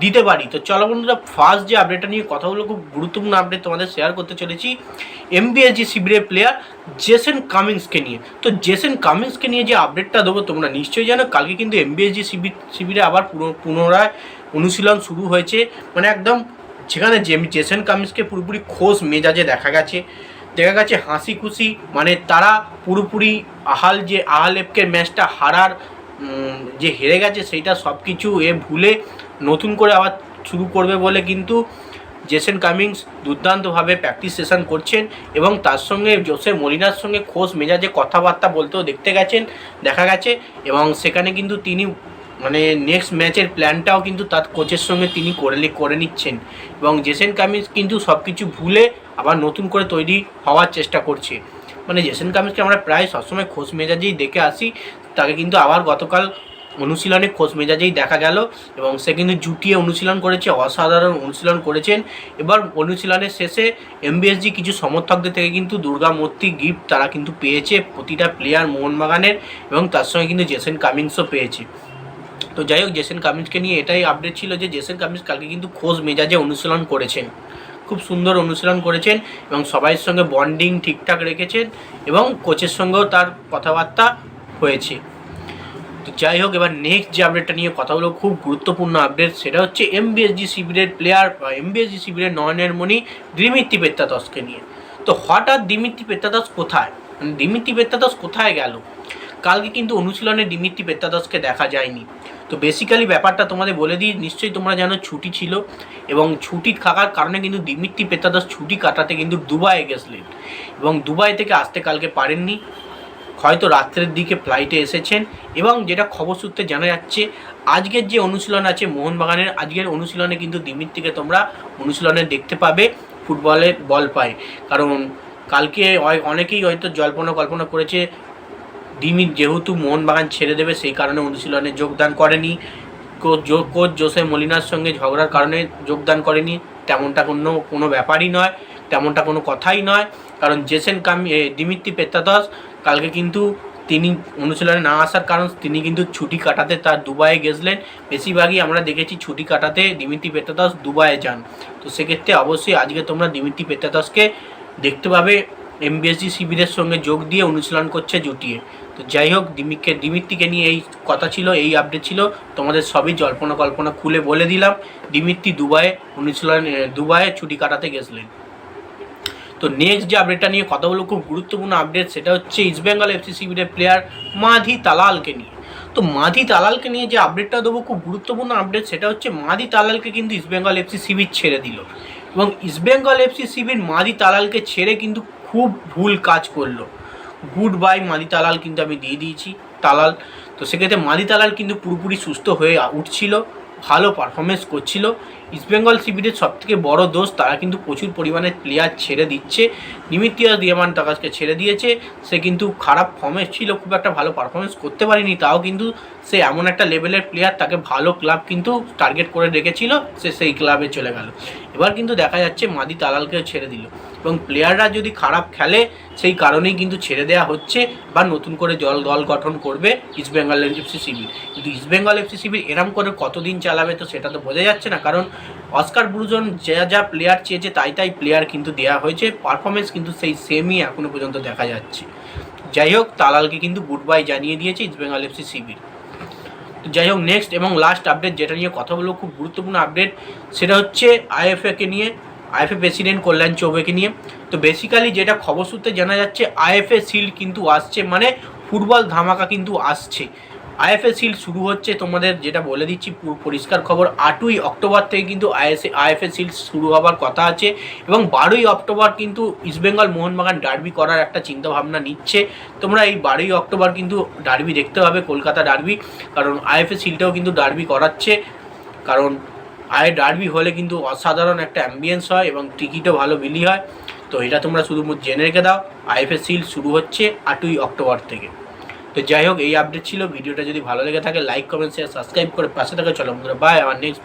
দিতে পারি। তো চলো বন্ধুরা ফার্স্ট যে আপডেটটা নিয়ে কথা বলে খুব গুরুত্বপূর্ণ আপডেট তোমাদের শেয়ার করতে চলেছি এমবিএসজি শিবিরের প্লেয়ার জেসেন কামিংসকে নিয়ে। তো জেসেন কামিংসকে নিয়ে যে আপডেটটা দেবো, তোমরা নিশ্চয়ই জানো, কালকে কিন্তু এমবিএসজি শিবির শিবিরে আবার পুনঃ- পুনরায় অনুশীলন শুরু হয়েছে। মানে একদম যেখানে জেম জেসেন কামিংসকে পুরোপুরি খোশ মেজাজে দেখা গেছে। দেখা গেছে হাসি খুশি মানে তারা পুরোপুরি আহাল যে আহালেপকের ম্যাচটা হারার যে হেরে গেছে, সেইটা সব কিছু এ ভুলে নতুন করে আবার শুরু করবে বলে কিন্তু জেসেন কামিংস দুর্দান্তভাবে প্র্যাকটিস সেশন করছেন এবং তার সঙ্গে জোসে মলিনার সঙ্গে খোশ মেজাজে কথাবার্তা বলতেও দেখতে গেছেন, দেখা গেছে এবং সেখানে কিন্তু তিনি মানে নেক্সট ম্যাচের প্ল্যানটাও কিন্তু তার কোচের সঙ্গে তিনি করে করে নিচ্ছেন এবং জেসেন কামিংস কিন্তু সব কিছু ভুলে আবার নতুন করে তৈরি হওয়ার চেষ্টা করছে। মানে জেসেন কামিংসকে আমরা প্রায় সবসময় খোঁজ মেজাজেই দেখে আসি, তাকে কিন্তু আবার গতকাল অনুশীলনে খোঁজ মেজাজেই দেখা গেল এবং সে কিন্তু জুটিয়ে অনুশীলন করেছে, অসাধারণ অনুশীলন করেছেন। এবার অনুশীলনের শেষে এমবিএসজি কিছু সমর্থকদের থেকে কিন্তু দুর্গা মূর্তি গিফট তারা কিন্তু পেয়েছে প্রতিটা প্লেয়ার মোহনবাগানের এবং তার সঙ্গে কিন্তু জেসেন কামিংসও পেয়েছে। তো যাই হোক জেসেন কামিন্সকে নিয়ে এটাই আপডেট ছিল যে জেসেন কামিন্স কালকে কিন্তু খোঁজ মেজাজে অনুশীলন করেছেন। খুব সুন্দর অনুশীলন করেছেন এবং সবাইয়ের সঙ্গে বন্ডিং ঠিকঠাক রেখেছেন এবং কোচের সঙ্গেও তার কথাবার্তা হয়েছে। যাই হোক, এবার নেক্সট যে আপডেটটা নিয়ে কথা খুব গুরুত্বপূর্ণ আপডেট সেটা হচ্ছে এম এমবিএসজি শিবিরের প্লেয়ার এমবিএসজি শিবিরের নয়নের মণি দিমিত্রি পেত্তাদসকে নিয়ে। তো হঠাৎ দিমিত্রি পেত্তাদস কোথায়? মানে দিমিত্রি পেত্তাদস কোথায় গেল? কালকে কিন্তু অনুশীলনে দিমিত্রি পেত্তাদসকে দেখা যায়নি। তো বেসিক্যালি ব্যাপারটা তোমাদের বলে দিই, নিশ্চয়ই তোমরা জানো ছুটি ছিল এবং ছুটি থাকার কারণে কিন্তু দিমিত্রি পেত্তাদস ছুটি কাটাতে কিন্তু দুবাইয়ে গেছিলেন। এবং দুবাই থেকে আসতে কালকে পারেননি। হয়তো রাত্রের দিকে ফ্লাইটে এসেছেন এবং যেটা খবর সূত্রে জানা যাচ্ছে, আজকের যে অনুশীলন আছে মোহনবাগানের, আজকের অনুশীলনে কিন্তু দিমিত্রিকে তোমরা অনুশীলনে দেখতে পাবে, ফুটবলে বল পায়। কারণ কালকে অনেকেই হয়তো জল্পনা কল্পনা করেছে দিমি যেহেতু মোহনবাগান ছেড়ে দেবে, সেই কারণে অনুশীলনে যোগদান করেনি। কোচ জোসে মলিনার সঙ্গে ঝগড়ার কারণে যোগদান করেনি। তেমনটা কোনো কোনো ব্যাপারই নয়, তেমনটা কোনো কথাই নয়। কারণ জেসেন কামি দিমিত্রি পেত্তাদস কালকে কিন্তু তিনি অনুশীলনে না আসার কারণ তিনি কিন্তু ছুটি কাটাতে তার দুবাইয়ে গেছিলেন। বেশিরভাগই আমরা দেখেছি ছুটি কাটাতে দিমিত্রি পেত্তাদস দুবাইয়ে যান। তো সেক্ষেত্রে অবশ্যই আজকে তোমরা দিমিত্রি পেত্তাদসকে দেখতে পাবে, এমবিএসজি শিবিরের সঙ্গে যোগ দিয়ে অনুশীলন করছে জুটিয়ে। তো যাই হোক দিমিককে দিমিত্রিকে নিয়ে এই কথা ছিল, এই আপডেট ছিল। তোমাদের সবই জল্পনা কল্পনা খুলে বলে দিলাম। দিমিত্রি দুবাইয়ে অনুশীলন দুবাইয়ে ছুটি কাটাতে গেছিলেন। তো নেক্সট যে আপডেটটা নিয়ে কথা বলব, খুব গুরুত্বপূর্ণ আপডেট সেটা হচ্ছে ইস্টবেঙ্গল এফসি শিবিরের প্লেয়ার মাধি তালালকে নিয়ে। তো মাধি তালালকে নিয়ে যে আপডেটটা দেবো, খুব গুরুত্বপূর্ণ আপডেট সেটা হচ্ছে মাধি তালালকে কিন্তু ইস্টবেঙ্গল এফসি শিবির ছেড়ে দিল। এবং ইস্ট ইস্টবেঙ্গল এফসি শিবির মাধি তালালকে ছেড়ে কিন্তু খুব ভুল কাজ করল। গুড বাই মাদি তালাল কিন্তু আমি দিয়ে দিয়েছি, তালাল। তো সেক্ষেত্রে মাদি তালাল কিন্তু পুরোপুরি সুস্থ হয়ে উঠছিল। ভালো পারফরমেন্স করছিল। ইস্টবেঙ্গল শিবিরের সব থেকে বড় দোষ, তারা কিন্তু প্রচুর পরিমাণে প্লেয়ার ছেড়ে দিচ্ছে। নিমিত্তিয়া দিয়ামান তাকাজকে ছেড়ে দিয়েছে। সে কিন্তু খারাপ ফর্মে ছিল, খুব একটা ভালো পারফরমেন্স করতে পারেনি। তাও কিন্তু সে এমন একটা লেভেলের প্লেয়ার তাকে ভালো ক্লাব কিন্তু টার্গেট করে রেখেছিল, সে সেই ক্লাবে চলে গেল। এবার কিন্তু দেখা যাচ্ছে মাদি তালালকেও ছেড়ে দিল। এবং প্লেয়াররা যদি খারাপ খেলে, সেই কারণেই কিন্তু ছেড়ে দেওয়া হচ্ছে বা নতুন করে দল দল গঠন করবে ইস্টবেঙ্গল এফসি শিবির কিন্তু ইস্টবেঙ্গল এফসি শিবির এরম করে কতদিন চালাবে তো সেটা তো বোঝা যাচ্ছে না, কারণ অস্কার ব্রুজন যা যা প্লেয়ার চেয়েছে, তাই তাই প্লেয়ার কিন্তু দেওয়া হয়েছে। পারফরমেন্স কিন্তু সেই সেমই এখনও পর্যন্ত দেখা যাচ্ছে। যাই হোক, তালালকে কিন্তু গুড বাই জানিয়ে দিয়েছে ইস্টবেঙ্গল এফসি শিবির যাই হোক নেক্সট এবং লাস্ট আপডেট যেটা নিয়ে কথা বলব, খুব গুরুত্বপূর্ণ আপডেট সেটা হচ্ছে আইএফএকে নিয়ে। আইএফএ প্রেসিডেন্ট কল্যাণ চৌবেকে নিয়ে। তো বেসিক্যালি যেটা খবর সূত্রে জানা যাচ্ছে, আইএফএ সিল্ড কিন্তু আসছে মানে ফুটবল ধামাকা কিন্তু আসছে। আইএফএ সিল্ড শুরু হচ্ছে তোমাদের যেটা বলে দিচ্ছি, পুরো পরিষ্কার খবর। আটই অক্টোবর থেকে কিন্তু আইএসএ, আইএফএ সিল্ড শুরু হওয়ার কথা আছে এবং বারোই অক্টোবর কিন্তু ইস্টবেঙ্গল মোহনবাগান ডার্বি করার একটা চিন্তাভাবনা নিচ্ছে। তোমরা এই বারোই অক্টোবর কিন্তু ডার্বি দেখতে পাবে, কলকাতা ডার্বি, কারণ আইএফএ সিলটাও কিন্তু ডার্বি করাচ্ছে। কারণ আয় ডার্বি হলে কিন্তু অসাধারণ একটা অ্যাম্বিয়েন্স হয় এবং টিকিটও ভালো বিলি হয়। তো এটা তোমরা শুধু জেনে রেখে দাও আইএফএ সিল শুরু হচ্ছে আটই অক্টোবর থেকে। তো যাই হোক, এই আপডেট ছিল। ভিডিওটা যদি ভালো লেগে থাকে লাইক কমেন্ট শেয়ার সাবস্ক্রাইব করে পাশে থাকে। চলো বন্ধুরা বাই আমার নেক্সট